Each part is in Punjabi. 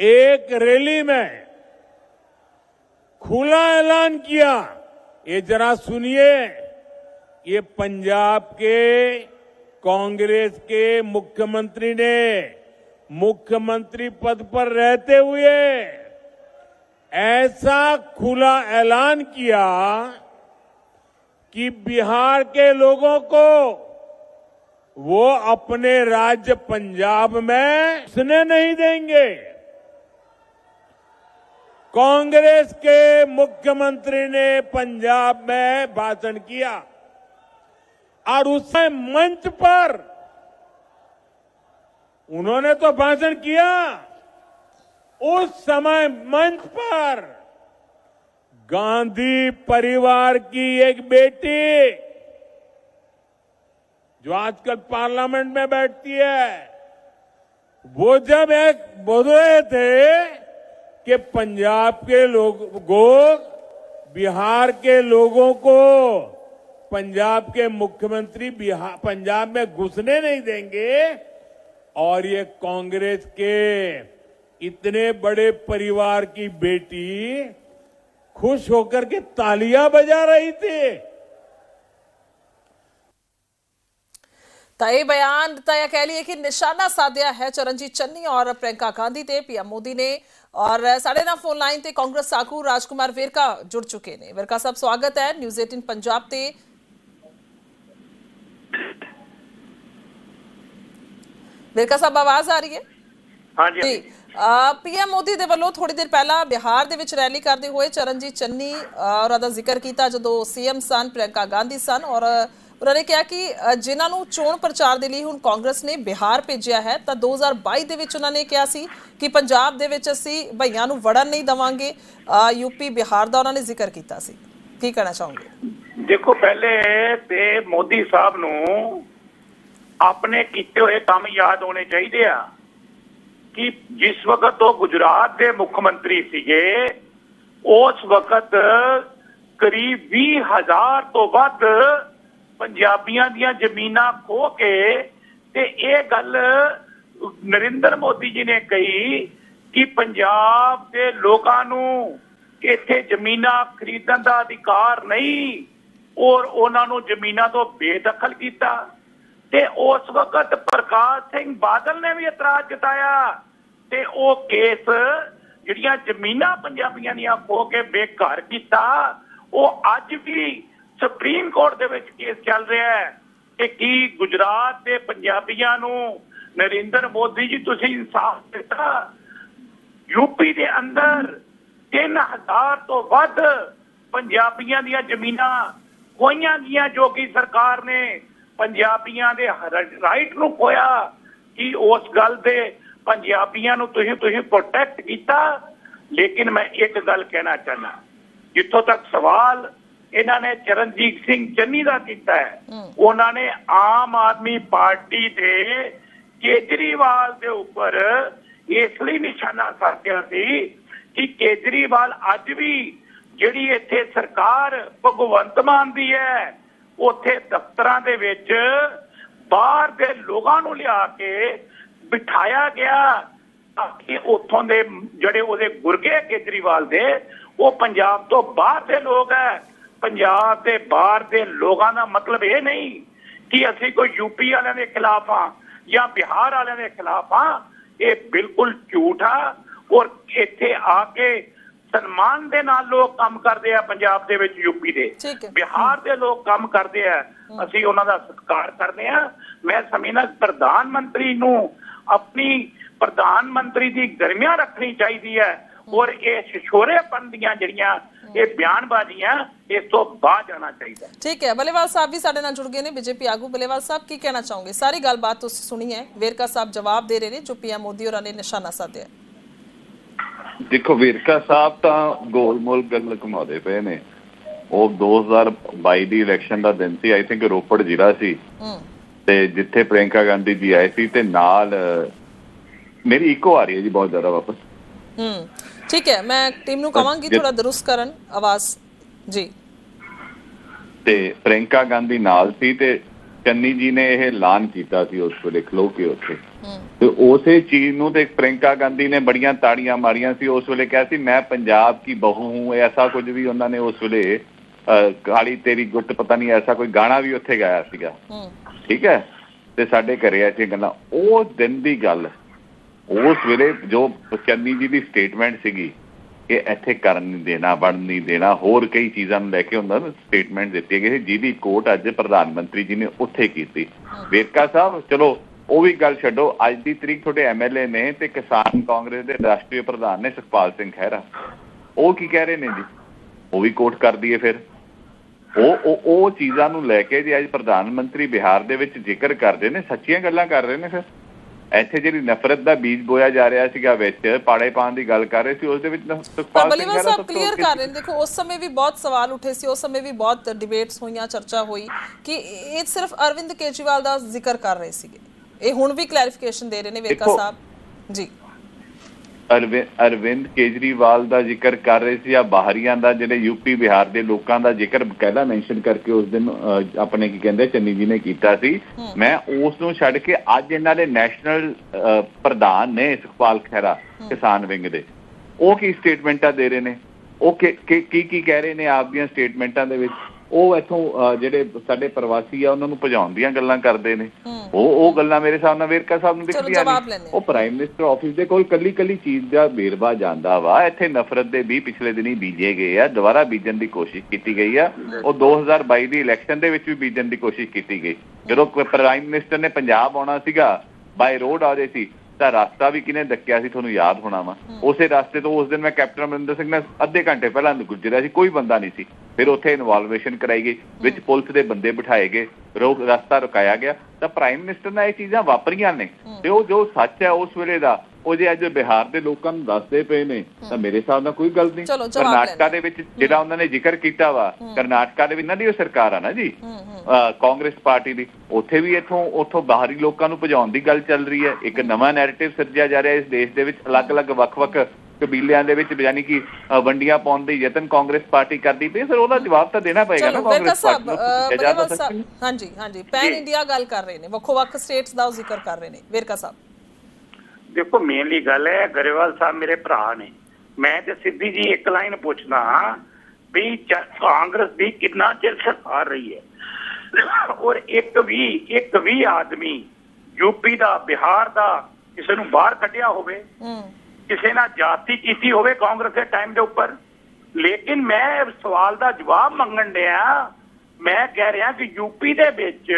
एक रैली में खुला ऐलान किया। ये जरा सुनिए, ये पंजाब के, कांग्रेस के मुख्यमंत्री ने मुख्यमंत्री पद पर रहते हुए ऐसा खुला ऐलान किया कि बिहार के लोगों को वो अपने राज्य पंजाब में घुसने नहीं देंगे। कांग्रेस के मुख्यमंत्री ने पंजाब में भाषण किया। और उसमें मंच पर उन्होंने तो भाषण किया। उस समय मंच पर गांधी परिवार की एक बेटी, जो आजकल पार्लियामेंट में बैठती है, वो जब एक बोल रहे थे कि पंजाब के लोगों बिहार के लोगों को पंजाब के मुख्यमंत्री पंजाब में घुसने नहीं देंगे। और ये कांग्रेस के इतने बड़े परिवार की बेटी खुश होकर के तालियाँ बजा रही थी। ਤਾਂ ਇਹ ਬਿਆਨ ਤਾਂ ਇਹ ਕਹਿ ਲਈਏ ਕਿ ਨਿਸ਼ਾਨਾ ਸਾਧਿਆ ਹੈ ਚਰਨਜੀਤ ਚੰਨੀ ਔਰ ਪ੍ਰਿੰਕਾ ਗਾਂਧੀ ਤੇ ਪੀਐਮ ਮੋਦੀ ਨੇ। ਔਰ ਸਾਡੇ ਨਾਲ ਫੋਨ ਲਾਈਨ ਤੇ ਕਾਂਗਰਸ ਸਾਕੂ ਰਾਜਕੁਮਾਰ ਵੇਰਕਾ ਜੁੜ ਚੁੱਕੇ ਨੇ। ਵੇਰਕਾ ਸਾਹਿਬ ਸਵਾਗਤ ਹੈ ਨਿਊਜ਼ 18 ਪੰਜਾਬ ਤੇ। ਵੇਰਕਾ ਸਾਹਿਬ ਆਵਾਜ਼ ਆ ਰਹੀ ਹੈ? ਹਾਂਜੀ ਪੀਐਮ ਮੋਦੀ ਦੇ ਵੱਲੋਂ ਥੋੜੀ ਦੇਰ ਪਹਿਲਾਂ ਬਿਹਾਰ ਦੇ ਵਿੱਚ ਰੈਲੀ ਕਰਦੇ ਹੋਏ ਚਰਨਜੀਤ ਚੰਨੀ ਔਰ ਦਾ ਜ਼ਿਕਰ ਕੀਤਾ ਜਦੋਂ ਸੀਐਮ ਸਨ ਪ੍ਰਿੰਕਾ ਗਾਂਧੀ ਸਨ ਔਰ ਉਹਨਾਂ ਨੇ ਕਿਹਾ ਕਿ ਅ, ਜਿਨ੍ਹਾਂ ਨੂੰ ਚੋਣ ਪ੍ਰਚਾਰ ਦੇ ਲਈ ਹੁਣ ਕਾਂਗਰਸ ਨੇ ਬਿਹਾਰ ਭੇਜਿਆ ਹੈ ਤਾਂ 2022 ਦੇ ਵਿੱਚ ਉਹਨਾਂ ਨੇ ਕਿਹਾ ਸੀ ਕਿ ਪੰਜਾਬ ਦੇ ਵਿੱਚ ਅਸੀਂ ਭਈਆਂ ਨੂੰ ਵੜਨ ਨਹੀਂ ਦਵਾਂਗੇ। ਯੂਪੀ ਬਿਹਾਰ ਦਾ ਉਹਨਾਂ ਨੇ ਜ਼ਿਕਰ ਕੀਤਾ ਸੀ। ਕੀ ਕਹਿਣਾ ਚਾਹੋਗੇ? ਦੇਖੋ ਪਹਿਲੇ ਤੇ ਮੋਦੀ ਸਾਹਿਬ ਨੂੰ ਆਪਣੇ ਕੀਤੇ ਹੋਏ ਕੰਮ ਯਾਦ ਹੋਣੇ ਚਾਹੀਦੇ ਆ ਕਿ ਜਿਸ ਵਕਤ ਉਹ ਗੁਜਰਾਤ ਦੇ ਮੁੱਖ ਮੰਤਰੀ ਸੀਗੇ ਉਸ ਵਕਤ ਕਰੀਬ 20000 ਤੋਂ ਵੱਧ ਪੰਜਾਬੀਆਂ ਦੀਆਂ ਜ਼ਮੀਨਾਂ ਖੋ ਕੇ ਤੇ ਇਹ ਗੱਲ ਨਰਿੰਦਰ ਮੋਦੀ ਜੀ ਨੇ ਕਹੀ ਕਿ ਪੰਜਾਬ ਦੇ ਲੋਕਾਂ ਨੂੰ ਇੱਥੇ ਜ਼ਮੀਨਾਂ ਖਰੀਦਣ ਦਾ ਅਧਿਕਾਰ ਨਹੀਂ, ਔਰ ਉਹਨਾਂ ਨੂੰ ਜ਼ਮੀਨਾਂ ਤੋਂ ਬੇਦਖਲ ਕੀਤਾ। ਤੇ ਉਸ ਵਕਤ ਪ੍ਰਕਾਸ਼ ਸਿੰਘ ਬਾਦਲ ਨੇ ਵੀ ਇਤਰਾਜ਼ ਜਤਾਇਆ ਤੇ ਉਹ ਕੇਸ ਜਿਹੜੀਆਂ ਜ਼ਮੀਨਾਂ ਪੰਜਾਬੀਆਂ ਦੀਆਂ ਖੋ ਕੇ ਬੇਘਰ ਕੀਤਾ, ਉਹ ਅੱਜ ਵੀ ਸੁਪਰੀਮ ਕੋਰਟ ਦੇ ਵਿੱਚ ਕੇਸ ਚੱਲ ਰਿਹਾ ਹੈ ਕਿ ਕੀ ਗੁਜਰਾਤ ਦੇ ਪੰਜਾਬੀਆਂ ਨੂੰ ਨਰਿੰਦਰ ਮੋਦੀ ਜੀ ਤੁਸੀਂ ਇਨਸਾਫ ਦਿੱਤਾ? ਯੂਪੀ ਦੇ ਅੰਦਰ 3000 ਤੋਂ ਵੱਧ ਪੰਜਾਬੀਆਂ ਦੀਆਂ ਜ਼ਮੀਨਾਂ ਖੋਈਆਂ ਗਈਆਂ ਜੋ ਕਿ ਸਰਕਾਰ ਨੇ ਪੰਜਾਬੀਆਂ ਦੇ ਰਾਈਟ ਨੂੰ ਖੋਇਆ ਕਿ ਉਸ ਗੱਲ ਦੇ ਪੰਜਾਬੀਆਂ ਨੂੰ ਤੁਸੀਂ ਤੁਸੀਂ ਪ੍ਰੋਟੈਕਟ ਕੀਤਾ। ਲੇਕਿਨ ਮੈਂ ਇੱਕ ਗੱਲ ਕਹਿਣਾ ਚਾਹਨਾ ਜਿੱਥੋਂ ਤੱਕ ਸਵਾਲ ਇਹਨਾਂ ਨੇ ਚਰਨਜੀਤ ਸਿੰਘ ਚੰਨੀ ਦਾ ਕੀਤਾ ਹੈ। ਉਹਨਾਂ ਨੇ ਆਮ ਆਦਮੀ ਪਾਰਟੀ ਦੇ ਕੇਜਰੀਵਾਲ ਦੇ ਉੱਪਰ ਇਸ ਲਈ ਨਿਸ਼ਾਨਾ ਸਾਧਿਆ ਸੀ ਕਿ ਕੇਜਰੀਵਾਲ ਅੱਜ ਵੀ ਜਿਹੜੀ ਇੱਥੇ ਸਰਕਾਰ ਭਗਵੰਤ ਮਾਨ ਦੀ ਹੈ ਉੱਥੇ ਦਫ਼ਤਰਾਂ ਦੇ ਵਿੱਚ ਬਾਹਰ ਦੇ ਲੋਕਾਂ ਨੂੰ ਲਿਆ ਕੇ ਬਿਠਾਇਆ ਗਿਆ ਤਾਂ ਕਿ ਉੱਥੋਂ ਦੇ ਜਿਹੜੇ ਉਹਦੇ ਗੁਰਗੇ ਕੇਜਰੀਵਾਲ ਦੇ ਉਹ ਪੰਜਾਬ ਤੋਂ ਬਾਹਰ ਦੇ ਲੋਕ ਹੈ। ਪੰਜਾਬ ਦੇ ਬਾਹਰ ਦੇ ਲੋਕਾਂ ਦਾ ਮਤਲਬ ਇਹ ਨਹੀਂ ਕਿ ਅਸੀਂ ਕੋਈ ਯੂਪੀ ਵਾਲਿਆਂ ਦੇ ਖਿਲਾਫ ਆ ਜਾਂ ਬਿਹਾਰ ਵਾਲਿਆਂ ਦੇ ਖਿਲਾਫ ਆ ਇਹ ਬਿਲਕੁਲ ਝੂਠ ਆ ਔਰ ਇੱਥੇ ਆ ਕੇ ਸਨਮਾਨ ਦੇ ਨਾਲ ਲੋਕ ਕੰਮ ਕਰਦੇ ਆ ਪੰਜਾਬ ਦੇ ਵਿੱਚ ਯੂਪੀ ਦੇ। ਬਿਹਾਰ ਦੇ ਲੋਕ ਕੰਮ ਕਰਦੇ ਆ। ਅਸੀਂ ਉਹਨਾਂ ਦਾ ਸਤਿਕਾਰ ਕਰਦੇ ਆ। ਮੈਂ ਸਮਝਦਾ ਪ੍ਰਧਾਨ ਮੰਤਰੀ ਨੂੰ ਆਪਣੀ ਪ੍ਰਧਾਨ ਮੰਤਰੀ ਦੀ ਗਰਮੀਆਂ ਰੱਖਣੀ ਚਾਹੀਦੀ ਹੈ। ਔਰ ਇਹ ਸ਼ਿਸ਼ੋਰੇਪਨ ਦੀਆਂ ਜਿਹੜੀਆਂ ਇਹ ਬਿਆਨਬਾਜ਼ੀਆਂ ਇਸ ਤੋਂ ਬਾਹਰ ਜਾਣਾ ਚਾਹੀਦਾ ਠੀਕ ਹੈ ਬਲੇਵਾਲ ਸਾਹਿਬ ਵੀ ਸਾਡੇ ਨਾਲ ਜੁੜ ਗਏ ਨੇ ਬੀਜੇਪੀ ਆਗੂ ਬਲੇਵਾਲ ਸਾਹਿਬ ਕੀ ਕਹਿਣਾ ਚਾਹੋਗੇ? ਸਾਰੀ ਗੱਲਬਾਤ ਤੁਸੀਂ ਸੁਣੀ ਹੈ ਵੇਰਕਾ ਸਾਹਿਬ ਜਵਾਬ ਦੇ ਰਹੇ ਨੇ ਜੋ ਪੀਐਮ ਮੋਦੀ ਹੋਰਾਂ ਨੇ ਨਿਸ਼ਾਨਾ ਸਾਧਿਆ। ਦੇਖੋ ਵਿਰਕਾ ਸਾਹਿਬ ਤਾਂ ਗੋਲਮੋਲ ਗੱਲ ਘੁਮਾਉਂਦੇ ਪਏ ਨੇ। ਉਹ 2022 ਦੀ ਇਲੈਕਸ਼ਨ ਦਾ ਦਿਨ ਸੀ ਆਈ ਥਿੰਕ ਰੋਪੜ ਜ਼ਿਲ੍ਹਾ ਸੀ। ਤੇ ਜਿੱਥੇ ਪ੍ਰਿयंका ਗਾਂਧੀ ਜੀ ਆਏ ਸੀ ਤੇ ਨਾਲ ਮੇਰੀ ਇੱਕੋ ਆ ਰਹੀ ਹੈ ਜੀ ਬਹੁਤ ਜ਼ਿਆਦਾ ਵਾਪਸ। ਹੂੰ। ਠੀਕ ਹੈ ਮੈਂ ਟੀਮ ਨੂੰ ਕਵਾਂਗੀ ਥੋੜਾ ਦਰੁਸਤ ਕਰਨ ਆਵਾਜ਼ ਜੀ ਤੇ ਪ੍ਰਿयंका ਗਾਂਧੀ ਨਾਲ ਸੀ ਤੇ ਚੰਨੀ ਜੀ ਨੇ ਇਹ ਐਲਾਨ ਕੀਤਾ ਸੀ ਉਸ ਵੇਲੇ ਖਲੋ ਕੇ ਉੱਥੇ ਤੇ ਉਸੇ ਚੀਜ਼ ਨੂੰ ਤੇ ਪ੍ਰਿੰਕਾ ਗਾਂਧੀ ਨੇ ਬੜੀਆਂ ਤਾੜੀਆਂ ਮਾਰੀਆਂ ਸੀ ਉਸ ਵੇਲੇ ਕਿਹਾ ਸੀ ਮੈਂ ਪੰਜਾਬ ਕੀ ਬਹੂ ਹੂੰ ਐਸਾ ਕੁਝ ਵੀ ਉਹਨਾਂ ਨੇ ਉਸ ਵੇਲੇ ਕਾਲੀ ਤੇਰੀ ਗੁੱਟ ਪਤਾ ਨਹੀਂ ਐਸਾ ਕੋਈ ਗਾਣਾ ਵੀ ਉੱਥੇ ਗਾਇਆ ਸੀਗਾ ਠੀਕ ਹੈ ਤੇ ਸਾਡੇ ਘਰੇ ਐਸੀ ਗੱਲਾਂ ਉਹ ਦਿਨ ਦੀ ਗੱਲ ਉਸ ਵੇਲੇ ਜੋ ਚੰਨੀ ਜੀ ਦੀ ਸਟੇਟਮੈਂਟ ਸੀਗੀ ਕਿ ਇੱਥੇ ਕਰਨ ਨਹੀਂ ਦੇਣਾ ਵੜਨ ਨਹੀਂ ਦੇਣਾ ਹੋਰ ਕਈ ਚੀਜ਼ਾਂ ਨੂੰ ਲੈ ਕੇ ਉਹਨਾਂ ਨੂੰ ਸਟੇਟਮੈਂਟ ਦਿੱਤੀ ਗਈ ਜਿਹਦੀ ਕੋਟ ਅੱਜ ਪ੍ਰਧਾਨ ਮੰਤਰੀ ਜੀ ਨੇ ਉੱਥੇ ਕੀਤੀ। ਵੇਰਕਾ ਸਾਹਿਬ ਚਲੋ ਉਹ ਵੀ ਗੱਲ ਛੱਡੋ ਅੱਜ ਦੀ ਤਰੀਕ ਤੁਹਾਡੇ ਐਮਐਲਏ ਨੇ ਤੇ ਕਿਸਾਨ ਕਾਂਗਰਸ ਦੇ ਰਾਸ਼ਟਰੀ ਪ੍ਰਧਾਨ ਨੇ ਸੁਖਪਾਲ ਸਿੰਘ ਖਹਿਰਾ। ਉਹ ਕੀ ਕਹਿ ਰਹੇ ਨੇ ਜੀ? ਉਹ ਵੀ ਕੋਟ ਕਰ ਦਈਏ ਫਿਰ। ਉਹ ਉਹ ਉਹ ਚੀਜ਼ਾਂ ਨੂੰ ਲੈ ਕੇ ਜੇ ਅੱਜ ਪ੍ਰਧਾਨ ਮੰਤਰੀ ਬਿਹਾਰ ਦੇ ਵਿੱਚ ਜ਼ਿਕਰ ਕਰਦੇ ਨੇ ਸੱਚੀਆਂ ਗੱਲਾਂ ਕਰ ਰਹੇ ਨੇ ਫਿਰ? ਇੱਥੇ ਜਿਹੜੀ ਨਫ਼ਰਤ ਦਾ ਬੀਜ ਬੋਇਆ ਜਾ ਰਿਹਾ ਸੀਗਾ ਵਿੱਚ ਪਾੜੇ ਪਾਣ ਦੀ ਗੱਲ ਕਰ ਰਹੇ ਸੀ ਉਸ ਦੇ ਵਿੱਚ ਸੁਖਪਾਲ ਸਿੰਘ ਸਾਹਿਬ ਕਲੀਅਰ ਕਰ। ਰਹੇ ਨੇ ਦੇਖੋ ਉਸ ਸਮੇਂ ਵੀ ਬਹੁਤ ਸਵਾਲ ਉੱਠੇ ਸੀ ਉਸ ਸਮੇਂ ਵੀ ਬਹੁਤ ਡਿਬੇਟਸ ਹੋਈਆਂ ਚਰਚਾ ਹੋਈ ਕਿ ਇਹ ਸਿਰਫ ਅਰਵਿੰਦ ਕੇਜਰੀਵਾਲ ਦਾ ਜ਼ਿਕਰ ਕਰ ਰਹੇ ਸੀਗੇ। ਇਹ ਹੁਣ ਵੀ ਕਲੈਰੀਫਿਕੇਸ਼ਨ ਦੇ ਰਹੇ ਨੇ ਵੇਰਕਾ ਸਾਹਿਬ। ਜੀ। ਅਰਵਿੰਦ ਕੇਜਰੀਵਾਲ ਦਾ ਜ਼ਿਕਰ ਕਰ ਰਹੇ ਸੀ ਆ ਬਾਹਰੀਆਂ ਦਾ ਜਿਹੜੇ ਯੂਪੀ ਬਿਹਾਰ ਦੇ ਲੋਕਾਂ ਦਾ ਜ਼ਿਕਰ ਬਕਾਇਦਾ ਮੈਂਸ਼ਨ ਕਰਕੇ ਉਸ ਦਿਨ ਆਪਣੇ ਕੀ ਕਹਿੰਦੇ ਚੰਨੀ ਜੀ ਨੇ ਕੀਤਾ ਸੀ। ਮੈਂ ਉਸ ਨੂੰ ਛੱਡ ਕੇ ਅੱਜ ਇਹਨਾਂ ਦੇ ਨੈਸ਼ਨਲ ਪ੍ਰਧਾਨ ਨੇ ਸੁਖਪਾਲ ਖਹਿਰਾ ਕਿਸਾਨ ਵਿੰਗ ਦੇ। ਉਹ ਕੀ ਸਟੇਟਮੈਂਟਾਂ ਦੇ ਰਹੇ ਨੇ? ਉਹ ਕੀ ਕੀ ਕੀ- ਕੀ ਕਹਿ ਰਹੇ ਨੇ ਆਪ ਦੀਆਂ ਸਟੇਟਮੈਂਟਾਂ ਦੇ ਵਿੱਚ? ਉਹ ਇੱਥੋਂ ਜਿਹੜੇ ਸਾਡੇ ਪ੍ਰਵਾਸੀ ਆ ਉਹਨਾਂ ਨੂੰ ਭਜਾਉਣ ਦੀਆਂ ਗੱਲਾਂ ਕਰਦੇ ਨੇ। ਉਹ ਉਹ ਗੱਲਾਂ ਮੇਰੇ ਨਾਲ ਵੇਰਕਾ ਸਾਹਿਬ ਨੂੰ ਦਿਖਦੀਆਂ ਹਾਂ। ਉਹ ਪ੍ਰਾਈਮ ਮਿਨਿਸਟਰ ਆਫਿਸ ਦੇ ਕੋਲ ਕੱਲੀ ਕੱਲੀ ਚੀਜ਼ ਦਾ ਵੇਰਵਾ ਜਾਂਦਾ ਵਾ। ਇੱਥੇ ਨਫ਼ਰਤ ਦੇ ਵੀ ਪਿਛਲੇ ਦਿਨੀ ਬੀਜੇ ਗਏ ਆ ਦੁਬਾਰਾ ਬੀਜਣ ਦੀ ਕੋਸ਼ਿਸ਼ ਕੀਤੀ ਗਈ ਆ। ਉਹ 2022 ਦੀ ਇਲੈਕਸ਼ਨ ਦੇ ਵਿੱਚ ਵੀ ਬੀਜਣ ਦੀ ਕੋਸ਼ਿਸ਼ ਕੀਤੀ ਗਈ। ਜਦੋਂ ਪ੍ਰਾਈਮ ਮਿਨਿਸਟਰ ਨੇ ਪੰਜਾਬ ਆਉਣਾ ਸੀਗਾ ਬਾਈ ਰੋਡ ਆਦੇ ਸੀ ਤਾਂ ਰਸਤਾ ਵੀ ਕਿਨੇ ਡੱਕਿਆ ਸੀ ਤੁਹਾਨੂੰ ਯਾਦ ਹੋਣਾ ਵਾ? ਉਸੇ ਰਸਤੇ ਤੋਂ ਉਸ ਦਿਨ ਮੈਂ ਕੈਪਟਨ ਅਮਰਿੰਦਰ ਸਿੰਘ ਨਾਲ ਅੱਧੇ ਘੰਟੇ ਪਹਿਲਾਂ ਗੁਜ਼ਰਿਆ ਸੀ ਕੋਈ ਬੰਦਾ ਨਹੀਂ ਸੀ। ਫਿਰ ਉੱਥੇ ਇਨਵੋਲਵੇਸ਼ਨ ਕਰਾਈ ਗਈ ਵਿੱਚ ਪੁਲਿਸ ਦੇ ਬੰਦੇ ਬਿਠਾਏ ਗਏ। ਰੋਕ ਰਸਤਾ ਰੁਕਾਇਆ ਗਿਆ ਤਾਂ ਪ੍ਰਾਈਮ ਮਿਨਿਸਟਰ ਨਾਲ ਇਹ ਚੀਜ਼ਾਂ ਵਾਪਰੀਆਂ ਨੇ। ਤੇ ਉਹ ਜੋ ਸੱਚ ਹੈ ਉਸ ਵੇਲੇ ਦਾ ਉਹ ਜੇ ਅੱਜ ਬਿਹਾਰ ਦੇ ਲੋਕਾਂ ਨੂੰ ਦੱਸਦੇ ਪਏ ਨੇ ਤਾਂ ਮੇਰੇ ਹਿਸਾਬ ਨਾਲ ਕੋਈ ਗੱਲ ਨਹੀਂ। ਕਰਨਾਟਕਾ। ਦੇ ਵਿੱਚ ਜਿਹੜਾ ਉਹਨਾਂ ਨੇ ਜ਼ਿਕਰ ਕੀਤਾ ਵਾ ਕਰਨਾਟਕਾ ਦੇ ਵਿੱਚ ਇਹਨਾਂ ਦੀ ਉਹ ਸਰਕਾਰ ਆ ਨਾ ਜੀ। ਕਾਂਗਰਸ ਪਾਰਟੀ ਦੀ। ਉੱਥੇ ਵੀ ਇਥੋਂ ਉੱਥੋਂ ਬਾਹਰੀ ਲੋਕਾਂ ਨੂੰ ਭਜਾਉਣ ਦੀ ਗੱਲ ਚੱਲ ਰਹੀ ਹੈ। ਇੱਕ ਨਵਾਂ ਨੈਰੇਟਿਵ ਸਿਰਜਿਆ ਜਾ ਰਿਹਾ ਇਸ ਦੇਸ਼ ਦੇ ਵਿੱਚ। ਅਲੱਗ-ਅਲੱਗ ਵੱਖ-ਵੱਖ ਕਬੀਲਿਆਂ ਦੇ ਵਿੱਚ ਯਾਨੀ ਕਿ ਵੰਡੀਆਂ ਪਾਉਣ ਦੇ ਯਤਨ ਕਾਂਗਰਸ ਪਾਰਟੀ ਕਰਦੀ ਪਈ। ਫਿਰ ਉਹਦਾ ਜਵਾਬ ਤਾਂ ਦੇਣਾ ਪਏਗਾ ਨਾ ਕਾਂਗਰਸ ਸਾਹਿਬ ਪਾਰਟੀ ਨੂੰ ਹਾਂਜੀ ਹਾਂਜੀ ਪੈਨ ਇੰਡੀਆ ਗੱਲ ਕਰ ਰਹੇ ਨੇ ਵੱਖੋ ਵੱਖ ਸਟੇਟਸ ਦਾ ਜ਼ਿਕਰ ਕਰ ਰਹੇ ਨੇ ਵੇਰਕਾ ਸਾਹਿਬ। ਦੇਖੋ ਮੇਨਲੀ ਗੱਲ ਹੈ ਗਰੇਵਾਲ ਸਾਹਿਬ ਮੇਰੇ ਭਰਾ ਨੇ। ਮੈਂ ਤੇ ਸਿੱਧੀ ਜੀ ਇੱਕ ਲਾਈਨ ਪੁੱਛਦਾ ਵੀ ਚ- ਕਾਂਗਰਸ ਦੀ ਕਿੰਨਾ ਚਿਰ ਸਰਕਾਰ ਰਹੀ ਹੈ? ਔਰ ਇੱਕ ਵੀ ਇੱਕ ਵੀ ਆਦਮੀ ਯੂਪੀ ਦਾ ਬਿਹਾਰ ਦਾ ਕਿਸੇ ਨੂੰ ਬਾਹਰ ਕੱਢਿਆ ਹੋਵੇ ਹੂੰ। ਕਿਸੇ ਨਾਲ ਜਾਤੀ ਕੀਤੀ ਹੋਵੇ ਕਾਂਗਰਸ ਦੇ ਟਾਈਮ ਦੇ ਉੱਪਰ। ਲੇਕਿਨ ਮੈਂ ਸਵਾਲ ਦਾ ਜਵਾਬ ਮੰਗਣ ਡਿਆ। ਮੈਂ ਕਹਿ ਰਿਹਾ ਕਿ ਯੂਪੀ ਦੇ ਵਿੱਚ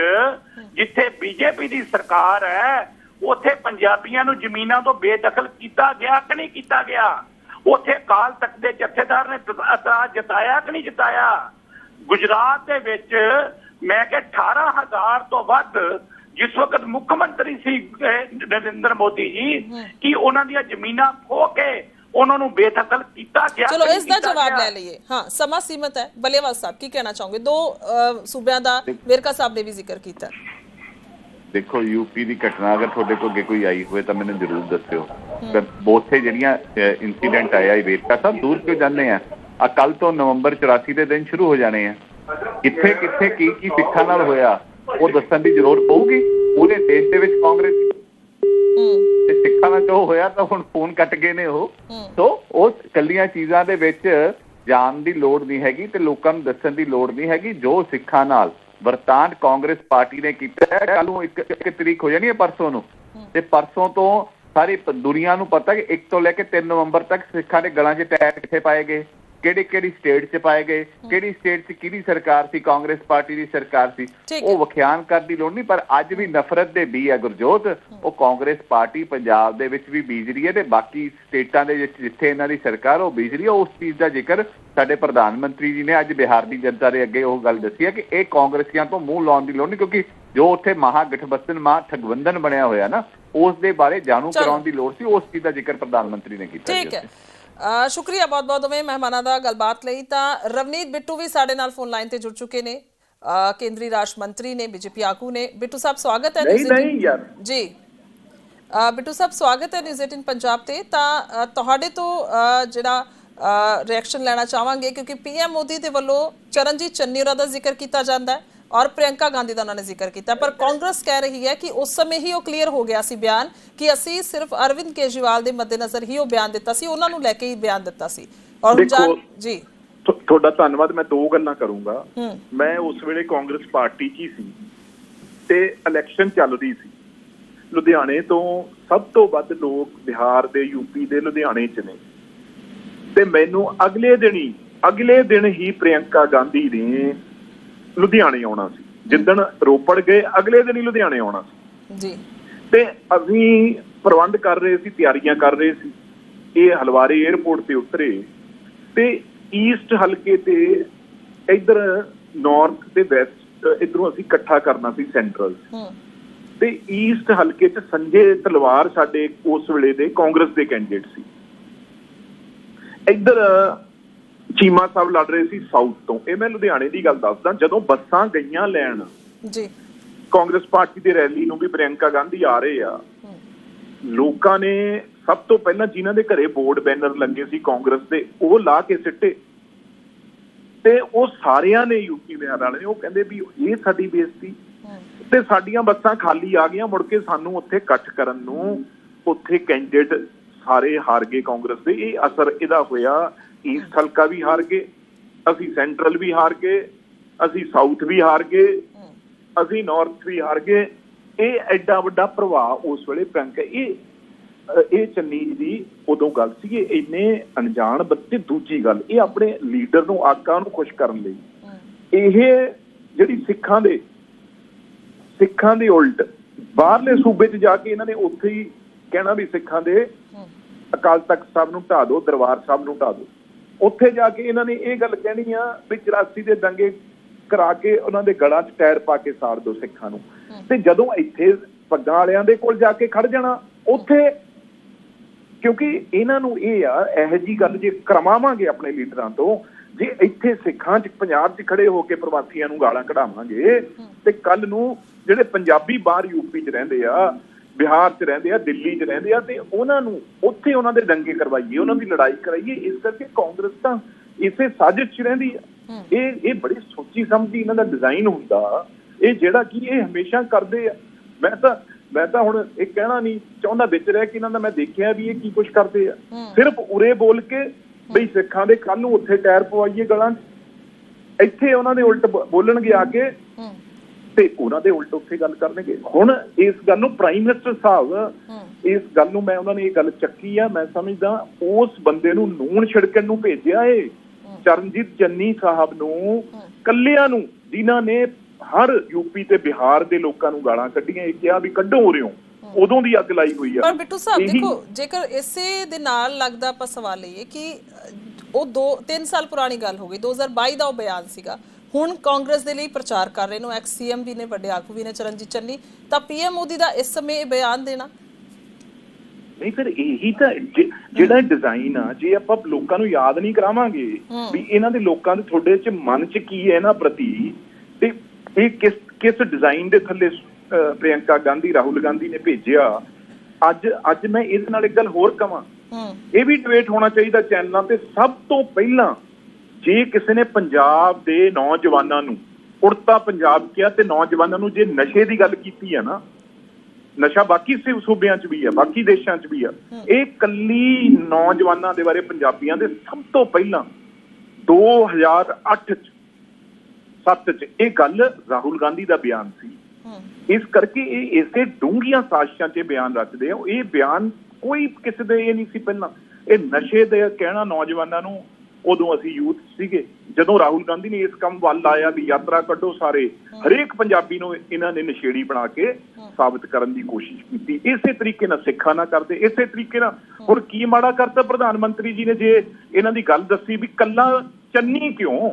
ਜਿੱਥੇ ਬੀਜੇਪੀ ਦੀ ਸਰਕਾਰ ਹੈ, ਉੱਥੇ ਪੰਜਾਬੀਆਂ ਨੂੰ ਜ਼ਮੀਨਾਂ ਤੋਂ ਬੇਦਖਲ ਕੀਤਾ ਗਿਆ ਕਿ ਨਹੀਂ ਕੀਤਾ ਗਿਆ? ਉੱਥੇ ਕਾਲ ਤੱਕ ਦੇ ਜਥੇਦਾਰ ਨੇ ਇਤਰਾਜ਼ ਜਤਾਇਆ ਕਿ ਨਹੀਂ ਜਤਾਇਆ? ਗੁਜਰਾਤ ਦੇ ਵਿੱਚ ਮੈਂ ਕਿਹਾ 18000 ਤੋਂ ਵੱਧ ਜਿਸ ਵਕਤ ਮੁੱਖ ਮੰਤਰੀ ਸੀ ਨਰਿੰਦਰ ਮੋਦੀ ਜੀ ਕਿ ਉਹਨਾਂ ਦੀਆਂ ਜ਼ਮੀਨਾਂ ਖੋ ਕੇ ਉਹਨਾਂ ਨੂੰ ਬੇਦਖਲ ਕੀਤਾ ਗਿਆ ਚਲੋ ਇਸ ਦਾ ਜਵਾਬ? ਲੈ ਲਈਏ। ਹਾਂ ਸਮਾਂ ਸੀਮਤ ਹੈ। ਬਲੀਵਾਲ ਸਾਹਿਬ ਕੀ ਕਹਿਣਾ ਚਾਹੋਗੇ? ਦੋ ਸੂਬਿਆਂ ਦਾ ਵੇਰਕਾ ਸਾਹਿਬ ਨੇ ਵੀ ਜ਼ਿਕਰ ਕੀਤਾ। ਦੇਖੋ ਯੂਪੀ ਦੀ ਘਟਨਾ ਅਗਰ ਤੁਹਾਡੇ ਕੋਲ ਅੱਗੇ ਕੋਈ ਆਈ ਹੋਵੇ ਤਾਂ ਮੈਨੂੰ ਜ਼ਰੂਰ ਦੱਸਿਓ। ਤਾਂ ਉੱਥੇ ਜਿਹੜੀਆਂ ਇਨਸੀਡੈਂਟ ਆਇਆ ਇਹ ਵੇਰਕਾ ਸਭ ਦੂਰ ਕਿਉਂ ਜਾਂਦੇ ਆ? ਆ ਕੱਲ ਤੋਂ ਨਵੰਬਰ 84 ਦੇ ਦਿਨ ਸ਼ੁਰੂ ਹੋ ਜਾਣੇ ਆ। ਕਿੱਥੇ ਕਿੱਥੇ ਕੀ ਕੀ ਸਿੱਖਾਂ ਨਾਲ ਹੋਇਆ? ਉਹ ਦੱਸਣ ਦੀ ਜ਼ਰੂਰਤ ਪਊਗੀ। ਪੂਰੇ ਦੇਸ਼ ਦੇ ਵਿੱਚ ਕਾਂਗਰਸ ਤੇ ਸਿੱਖਾਂ ਨਾਲ ਜੋ ਹੋਇਆ ਤਾਂ ਹੁਣ ਫੋਨ ਕੱਟ ਗਏ ਨੇ ਉਹ। ਸੋ ਉਹ ਕੱਲੀਆਂ ਚੀਜ਼ਾਂ ਦੇ ਵਿੱਚ ਜਾਣ ਦੀ ਲੋੜ ਨਹੀਂ ਹੈਗੀ ਤੇ ਲੋਕਾਂ ਨੂੰ ਦੱਸਣ ਦੀ ਲੋੜ ਨਹੀਂ ਹੈਗੀ। ਜੋ ਸਿੱਖਾਂ ਨਾਲ ਵਰਤਾਨ ਕਾਂਗਰਸ ਪਾਰਟੀ ਨੇ ਕੀਤਾ ਹੈ ਕੱਲ ਨੂੰ ਇੱਕ ਇੱਕ ਤਰੀਕ ਹੋ ਜਾਣੀ ਹੈ ਪਰਸੋਂ ਨੂੰ। ਤੇ ਪਰਸੋਂ ਤੋਂ ਸਾਰੀ ਦੁਨੀਆ ਨੂੰ ਪਤਾ ਕਿ 1 ਤੋਂ ਲੈ ਕੇ 3 ਨਵੰਬਰ ਤੱਕ ਸਿੱਖਾਂ ਦੇ ਗਲਾਂ 'ਚ ਟੈਗ ਕਿੱਥੇ ਪਾਏ ਗਏ। ਕਿਹੜੀ ਕਿਹੜੀ ਸਟੇਟ 'ਚ ਪਾਏ ਗਏ ਕਿਹੜੀ ਸਟੇਟ 'ਚ ਕਿਹਦੀ ਸਰਕਾਰ ਸੀ ਕਾਂਗਰਸ ਪਾਰਟੀ ਦੀ ਸਰਕਾਰ ਸੀ ਉਹ ਵਿਖਿਆਨ ਕਰਨ ਦੀ ਲੋੜ ਨਹੀਂ ਪਰ ਅੱਜ ਵੀ ਨਫ਼ਰਤ ਦੇ ਬੀ ਹੈ ਗੁਰਜੋਤ ਉਹ ਕਾਂਗਰਸ ਪਾਰਟੀ ਪੰਜਾਬ ਦੇ ਵਿੱਚ ਵੀ ਬੀਜ ਰਹੀ ਹੈ ਤੇ ਬਾਕੀ ਸਟੇਟਾਂ ਦੇ ਵਿੱਚ ਜਿੱਥੇ ਇਹਨਾਂ ਦੀ ਸਰਕਾਰ ਉਹ ਬੀਜ ਰਹੀ ਹੈ ਉਸ ਚੀਜ਼ ਦਾ ਜ਼ਿਕਰ ਸਾਡੇ ਪ੍ਰਧਾਨ ਮੰਤਰੀ ਜੀ ਨੇ ਅੱਜ ਬਿਹਾਰ ਦੀ ਜਨਤਾ ਦੇ ਅੱਗੇ ਉਹ ਗੱਲ ਦੱਸੀ ਹੈ ਕਿ ਇਹ ਕਾਂਗਰਸੀਆਂ ਤੋਂ ਮੂੰਹ ਲਾਉਣ ਦੀ ਲੋੜ ਨਹੀਂ ਕਿਉਂਕਿ ਜੋ ਉੱਥੇ ਮਹਾ ਗਠਬੰਧਨ ਮਹਾ ਠਗਵੰਦਨ ਬਣਿਆ ਹੋਇਆ ਨਾ ਉਸ ਦੇ ਬਾਰੇ ਜਾਣੂ। ਕਰਾਉਣ ਦੀ ਲੋੜ ਸੀ ਉਸ ਚੀਜ਼ ਦਾ ਜ਼ਿਕਰ ਪ੍ਰਧਾਨ ਮੰਤਰੀ ਨੇ ਕੀਤਾ ਠੀਕ ਹੈ। ਸ਼ੁਕਰੀਆ ਬਹੁਤ ਬਹੁਤ ਦੋਵੇਂ ਮਹਿਮਾਨਾਂ ਦਾ ਗੱਲਬਾਤ ਲਈ। ਤਾਂ ਰਵਨੀਤ ਬਿੱਟੂ ਵੀ ਸਾਡੇ ਨਾਲ ਫੋਨ ਲਾਈਨ ਤੇ ਜੁੜ ਚੁੱਕੇ ਨੇ। ਕੇਂਦਰੀ ਰਾਜ ਮੰਤਰੀ ਨੇ ਬੀਜੇਪੀ ਆਗੂ ਨੇ। ਬਿੱਟੂ ਸਾਹਿਬ ਸਵਾਗਤ ਹੈ ਨਹੀਂ ਨਹੀਂ ਯਾਰ। ਜੀ। ਬਿੱਟੂ ਸਾਹਿਬ ਸਵਾਗਤ ਹੈ ਨਿਊਜ਼ 18 ਪੰਜਾਬ ਤੇ। ਤਾਂ ਤੁਹਾਡੇ ਤੋਂ ਜਿਹੜਾ ਰਿਐਕਸ਼ਨ ਲੈਣਾ ਚਾਹਾਂਗੇ ਕਿਉਂਕਿ ਪੀਐਮ ਮੋਦੀ ਦੇ ਵੱਲੋਂ ਚਰਨਜੀਤ ਚੰਨੀ ਹੋਰਾਂ ਦਾ ਜ਼ਿਕਰ ਕੀਤਾ ਜਾਂਦਾ ਹੈ। ਔਰ ਪ੍ਰਿਯੰਕਾ ਗਾਂਧੀ ਦਾ ਉਹਨਾਂ ਨੇ ਜ਼ਿਕਰ ਕੀਤਾ। ਪਰ ਕਾਂਗਰਸ ਕਹਿ ਰਹੀ ਹੈ ਕਿ ਉਸ ਸਮੇਂ ਹੀ ਉਹ ਕਲੀਅਰ ਹੋ ਗਿਆ ਸੀ ਬਿਆਨ ਕਿ ਅਸੀਂ ਸਿਰਫ ਅਰਵਿੰਦ ਕੇਜਰੀਵਾਲ ਦੇ ਮੱਦੇਨਜ਼ਰ ਹੀ ਉਹ ਬਿਆਨ ਦਿੱਤਾ ਸੀ ਉਹਨਾਂ ਨੂੰ ਲੈ ਕੇ ਹੀ ਬਿਆਨ ਦਿੱਤਾ ਸੀ। ਔਰ ਜੀ। ਤੁਹਾਡਾ ਧੰਨਵਾਦ ਮੈਂ ਦੋ ਗੱਲਾਂ ਕਰੂੰਗਾ। ਮੈਂ ਉਸ ਵੇਲੇ ਕਾਂਗਰਸ ਪਾਰਟੀ 'ਚ ਹੀ ਸੀ ਤੇ ਇਲੈਕਸ਼ਨ ਚੱਲ ਰਹੀ ਸੀ। ਲੁਧਿਆਣੇ ਤੋਂ ਸਭ ਤੋਂ ਵੱਧ ਲੋਕ ਬਿਹਾਰ ਦੇ ਯੂਪੀ ਦੇ ਲੁਧਿਆਣੇ 'ਚ ਨੇ। ਤੇ ਮੈਨੂੰ ਅਗਲੇ ਦਿਨ ਹੀ ਅਗਲੇ ਦਿਨ ਹੀ ਪ੍ਰਿਯੰਕਾ ਗਾਂਧੀ ਨੇ ਲੁਧਿਆਣੇ ਆਉਣਾ ਸੀ। ਜਿੱਦਣ ਰੋਪੜ ਗਏ ਅਗਲੇ ਦਿਨ ਹੀ ਲੁਧਿਆਣੇ ਆਉਣਾ ਸੀ। ਜੀ। ਤੇ ਅਸੀਂ ਪ੍ਰਬੰਧ ਕਰ ਰਹੇ ਸੀ ਤਿਆਰੀਆਂ ਕਰ ਰਹੇ ਸੀ। ਇਹ ਹਲਵਾਰੇ 에ਅਰਪੋਰਟ ਤੇ ਉਤਰੇ। ਤੇ ਈਸਟ ਹਲਕੇ ਤੇ ਇਧਰ ਨਾਰਥ ਤੇ ਵੈਸਟ ਇਧਰੋਂ ਅਸੀਂ ਇਕੱਠਾ ਕਰਨਾ ਸੀ ਸੈਂਟਰਲ ਤੇ ਈਸਟ ਹਲਕੇ 'ਚ ਸੰਜੇ ਤਲਵਾਰ ਸਾਡੇ ਉਸ ਵੇਲੇ ਦੇ ਕਾਂਗਰਸ ਦੇ ਕੈਂਡੀਡੇਟ ਸੀ। ਇੱਧਰ ਚੀਮਾ ਸਾਹਿਬ ਲੜ ਰਹੇ ਸੀ ਸਾਊਥ ਤੋਂ। ਇਹ ਮੈਂ ਲੁਧਿਆਣੇ ਦੀ ਗੱਲ ਦੱਸਦਾ ਜਦੋਂ ਬੱਸਾਂ ਗਈਆਂ ਲੈਣ ਜੀ। ਕਾਂਗਰਸ ਪਾਰਟੀ ਦੇ ਰੈਲੀ ਨੂੰ ਵੀ ਪ੍ਰਿਯੰਕਾ ਗਾਂਧੀ ਆ ਰਹੇ ਆ। ਲੋਕਾਂ ਨੇ ਸਭ ਤੋਂ ਪਹਿਲਾਂ ਜਿਨ੍ਹਾਂ ਦੇ ਘਰੇ ਬੋਰਡ ਬੈਨਰ ਲੱਗੇ ਸੀ ਕਾਂਗਰਸ ਦੇ ਉਹ ਲਾ ਕੇ ਸਿੱਟੇ। ਤੇ ਉਹ ਸਾਰਿਆਂ ਨੇ ਯੂਪੀ ਬਿਹਾਰ ਵਾਲੇ ਨੇ ਉਹ ਕਹਿੰਦੇ ਵੀ ਇਹ ਸਾਡੀ ਬੇਇੱਜ਼ਤੀ। ਤੇ ਸਾਡੀਆਂ ਬੱਸਾਂ ਖਾਲੀ ਆ ਗਈਆਂ ਮੁੜ ਕੇ ਸਾਨੂੰ ਉੱਥੇ ਇਕੱਠ ਕਰਨ ਨੂੰ ਉੱਥੇ ਕੈਂਡੀਡੇਟ ਸਾਰੇ ਹਾਰ ਗਏ ਕਾਂਗਰਸ ਦੇ। ਇਹ ਅਸਰ ਇਹਦਾ ਹੋਇਆ ਈਸਟ ਹਲਕਾ ਵੀ ਹਾਰ ਗਏ, ਅਸੀਂ ਸੈਂਟਰਲ ਵੀ ਹਾਰ ਗਏ, ਅਸੀਂ ਸਾਊਥ ਵੀ ਹਾਰ ਗਏ, ਅਸੀਂ ਨਾਰਥ ਵੀ ਹਾਰ ਗਏ। ਇਹ ਐਡਾ ਵੱਡਾ ਪ੍ਰਭਾਵ ਉਸ ਵੇਲੇ ਪੈਂਕ ਇਹ ਇਹ ਚੰਨੀ ਜੀ ਦੀ ਉਦੋਂ ਗੱਲ ਸੀ ਇਹ ਇੰਨੇ ਅਣਜਾਣ ਬੱਚੇ ਦੂਜੀ ਗੱਲ, ਇਹ ਆਪਣੇ ਲੀਡਰ ਨੂੰ ਆਕਾ ਨੂੰ ਖੁਸ਼ ਕਰਨ ਲਈ। ਇਹ ਜਿਹੜੀ ਸਿੱਖਾਂ ਦੇ ਸਿੱਖਾਂ ਦੇ ਉਲਟ, ਬਾਹਰਲੇ ਸੂਬੇ 'ਚ ਜਾ ਕੇ ਇਹਨਾਂ ਨੇ ਉੱਥੇ ਹੀ ਕਹਿਣਾ ਵੀ ਸਿੱਖਾਂ ਦੇ ਅਕਾਲ ਤਖਤ ਸਾਹਿਬ ਨੂੰ ਢਾ ਦਿਓ, ਦਰਬਾਰ ਸਾਹਿਬ ਨੂੰ ਢਾ ਦਿਓ। ਉੱਥੇ ਜਾ ਕੇ ਇਹਨਾਂ ਨੇ ਇਹ ਗੱਲ ਕਹਿਣੀ ਆ ਵੀ 84 ਦੇ ਦੰਗੇ ਕਰਾ ਕੇ ਉਹਨਾਂ ਦੇ ਗਲਾਂ 'ਚ ਟਾਇਰ ਪਾ ਕੇ ਸਾੜ ਦਿਓ ਸਿੱਖਾਂ ਨੂੰ। ਤੇ ਜਦੋਂ ਇੱਥੇ ਪੱਗਾਂ ਵਾਲਿਆਂ ਦੇ ਕੋਲ ਜਾ ਕੇ ਖੜ ਜਾਣਾ ਉੱਥੇ ਕਿਉਂਕਿ ਇਹਨਾਂ ਨੂੰ ਇਹ ਆ ਇਹੋ ਜੀ ਗੱਲ ਜੇ ਕਰਵਾਵਾਂਗੇ ਆਪਣੇ ਲੀਡਰਾਂ ਤੋਂ ਜੇ ਇੱਥੇ ਸਿੱਖਾਂ 'ਚ ਪੰਜਾਬ 'ਚ ਖੜੇ ਹੋ ਕੇ ਪ੍ਰਵਾਸੀਆਂ ਨੂੰ ਗਾਲਾਂ ਕਢਾਵਾਂਗੇ ਤੇ ਕੱਲ ਨੂੰ ਜਿਹੜੇ ਪੰਜਾਬੀ ਬਾਹਰ ਯੂਪੀ 'ਚ ਰਹਿੰਦੇ ਆ ਬਿਹਾਰ 'ਚ ਰਹਿੰਦੇ ਆ ਦਿੱਲੀ 'ਚ ਰਹਿੰਦੇ ਆ ਤੇ ਉਹਨਾਂ ਨੂੰ ਉੱਥੇ ਉਹਨਾਂ ਦੇ ਦੰਗੇ ਕਰਵਾਈਏ ਉਹਨਾਂ ਦੀ ਲੜਾਈ ਕਰਾਈਏ ਇਸ ਕਰਕੇ ਕਾਂਗਰਸ ਤਾਂ ਇਸੇ ਸਾਜ਼ਿਸ਼ 'ਚ ਰਹਿੰਦੀ ਆ। ਇਹ ਇਹ ਬੜੀ ਸੋਚੀ ਸਮਝੀ ਇਹਨਾਂ ਦਾ ਡਿਜ਼ਾਈਨ ਹੁੰਦਾ ਇਹ ਜਿਹੜਾ ਕਿ ਇਹ ਹਮੇਸ਼ਾ ਕਰਦੇ ਆ। ਮੈਂ ਤਾਂ ਮੈਂ ਤਾਂ ਹੁਣ ਇਹ ਕਹਿਣਾ ਨਹੀਂ ਚਾਹੁੰਦਾ ਵਿੱਚ ਰਹਿ ਕੇ ਇਹਨਾਂ ਦਾ ਮੈਂ ਦੇਖਿਆ ਵੀ ਇਹ ਕੀ ਕੁਝ ਕਰਦੇ ਆ। ਸਿਰਫ ਉਰੇ ਬੋਲ ਕੇ ਬਈ ਸਿੱਖਾਂ ਦੇ ਕੱਲ ਨੂੰ ਉੱਥੇ ਟਾਇਰ ਪਵਾਈਏ ਗਲਾਂ 'ਚ। ਇੱਥੇ ਉਹਨਾਂ ਦੇ ਉਲਟ ਬੋਲਣਗੇ ਆ ਕੇ ਤੇ ਉਹਨਾਂ ਦੇ ਉਲਟ ਉੱਥੇ ਗੱਲ ਕਰਨਗੇ। ਹੁਣ ਇਸ ਗੱਲ ਨੂੰ ਪ੍ਰਾਈਮ ਮਿਨਿਸਟਰ ਸਾਹਿਬ ਇਸ ਗੱਲ ਨੂੰ ਮੈਂ ਉਹਨਾਂ ਨੇ ਇਹ ਗੱਲ ਚੱਕੀ ਆ ਮੈਂ ਸਮਝਦਾ ਉਸ ਬੰਦੇ ਨੂੰ ਨੂਨ ਛਿੜਕਣ ਨੂੰ ਭੇਜਿਆ ਏ। ਚਰਨਜੀਤ ਚੰਨੀ ਸਾਹਿਬ ਨੂੰ ਕੱਲਿਆਂ ਨੂੰ ਜਿਨ੍ਹਾਂ ਨੇ ਹਰ ਯੂਪੀ ਤੇ ਬਿਹਾਰ ਦੇ ਲੋਕਾਂ ਨੂੰ ਗਾਲਾਂ ਕੱਢੀਆਂ ਇਹ ਕਿਹਾ ਵੀ ਕੱਢੋ ਉਰਿਓ। ਉਦੋਂ ਦੀ ਅੱਗ ਲਾਈ ਹੋਈ ਆ। ਪਰ ਬਿੱਟੂ ਸਾਹਿਬ ਦੇਖੋ ਜੇਕਰ ਇਸੇ ਦੇ ਨਾਲ ਲੱਗਦਾ ਆਪਾਂ ਸਵਾਲ ਲਈਏ ਕਿ ਉਹ 2 3 ਸਾਲ ਪੁਰਾਣੀ ਗੱਲ ਹੋ ਗਈ 2022 ਦਾ ਉਹ ਬਿਆਨ ਸੀਗਾ। ਹੁਣ ਕਾਂਗਰਸ ਦੇ ਲਈ ਪ੍ਰਚਾਰ ਕਰ ਰਹੇ ਨੇ ਐਕਸ ਸੀਐਮ ਵੀ ਨੇ ਵੱਡੇ ਆਗੂ ਵੀ ਨੇ ਚਰਨਜੀਤ ਚੰਨੀ। ਤਾਂ ਪੀਐਮ ਮੋਦੀ ਦਾ ਇਸ ਸਮੇਂ ਇਹ ਬਿਆਨ ਦੇਣਾ? ਨਹੀਂ ਫਿਰ ਇਹੀ ਤਾਂ ਜਿਹੜਾ ਡਿਜ਼ਾਈਨ ਆ ਜੇ ਆਪਾਂ ਲੋਕਾਂ ਨੂੰ ਯਾਦ ਨਹੀਂ ਕਰਾਵਾਂਗੇ ਵੀ ਇਹਨਾਂ ਦੇ ਲੋਕਾਂ ਦੇ ਤੁਹਾਡੇ ਚ ਮਨ ਚ ਕੀ ਹੈ ਇਹਨਾਂ ਪ੍ਰਤੀ ਤੇ ਇਹ ਕਿਸ ਕਿਸ ਡਿਜ਼ਾਈਨ ਦੇ ਥੱਲੇ ਪ੍ਰਿਯੰਕਾ ਗਾਂਧੀ ਰਾਹੁਲ ਗਾਂਧੀ ਨੇ ਭੇਜਿਆ ਅੱਜ ਅੱਜ ਮੈਂ ਇਹਦੇ ਨਾਲ ਇੱਕ ਗੱਲ ਹੋਰ ਕਵਾਂ। ਹੂੰ। ਇਹ ਵੀ ਡਿਬੇਟ ਹੋਣਾ ਚਾਹੀਦਾ ਚੈਨਲਾਂ ਤੇ ਸਭ ਤੋਂ ਪਹਿਲਾਂ ਜੇ ਕਿਸੇ ਨੇ ਪੰਜਾਬ ਦੇ ਨੌਜਵਾਨਾਂ ਨੂੰ ਉੜਤਾ ਪੰਜਾਬ ਕਿਹਾ ਤੇ ਨੌਜਵਾਨਾਂ ਨੂੰ ਜੇ ਨਸ਼ੇ ਦੀ ਗੱਲ ਕੀਤੀ ਹੈ ਨਾ ਨਸ਼ਾ ਬਾਕੀ ਸੂਬਿਆਂ 'ਚ ਵੀ ਹੈ ਬਾਕੀ ਦੇਸ਼ਾਂ 'ਚ ਵੀ ਹੈ ਇਹ ਕੱਲੀ ਨੌਜਵਾਨਾਂ ਦੇ ਬਾਰੇ ਪੰਜਾਬੀਆਂ ਦੇ ਸਭ ਤੋਂ ਪਹਿਲਾਂ 2008 'ਚ 7 'ਚ ਇਹ ਗੱਲ ਰਾਹੁਲ ਗਾਂਧੀ ਦਾ ਬਿਆਨ ਸੀ। ਇਸ ਕਰਕੇ ਇਹ ਇਸੇ ਡੂੰਘੀਆਂ ਸਾਜ਼ਿਸ਼ਾਂ 'ਚ ਬਿਆਨ ਰਚਦੇ ਆ। ਇਹ ਬਿਆਨ ਕੋਈ ਕਿਸੇ ਦੇ ਇਹ ਨਹੀਂ ਸੀ ਪਹਿਲਾਂ। ਇਹ ਨਸ਼ੇ ਦੇ ਕਹਿਣਾ ਨੌਜਵਾਨਾਂ ਨੂੰ ਉਦੋਂ ਅਸੀਂ ਯੂਥ ਸੀਗੇ। ਜਦੋਂ ਰਾਹੁਲ ਗਾਂਧੀ ਨੇ ਇਸ ਕੰਮ ਵੱਲ ਆਇਆ ਵੀ ਯਾਤਰਾ ਕੱਢੋ ਸਾਰੇ ਹਰੇਕ ਪੰਜਾਬੀ ਨੂੰ ਇਹਨਾਂ ਨੇ ਨਸ਼ੇੜੀ ਬਣਾ ਕੇ ਸਾਬਤ ਕਰਨ ਦੀ ਕੋਸ਼ਿਸ਼ ਕੀਤੀ। ਇਸੇ ਤਰੀਕੇ ਨਾਲ ਸਿੱਖਾਂ ਨਾਲ ਕਰਦੇ ਇਸੇ ਤਰੀਕੇ ਨਾਲ ਹੁਣ ਕੀ ਮਾੜਾ ਕਰਤਾ ਪ੍ਰਧਾਨ ਮੰਤਰੀ ਜੀ ਨੇ ਜੇ ਇਹਨਾਂ ਦੀ ਗੱਲ ਦੱਸੀ ਵੀ ਕੱਲਾ ਚੰਨੀ ਕਿਉਂ?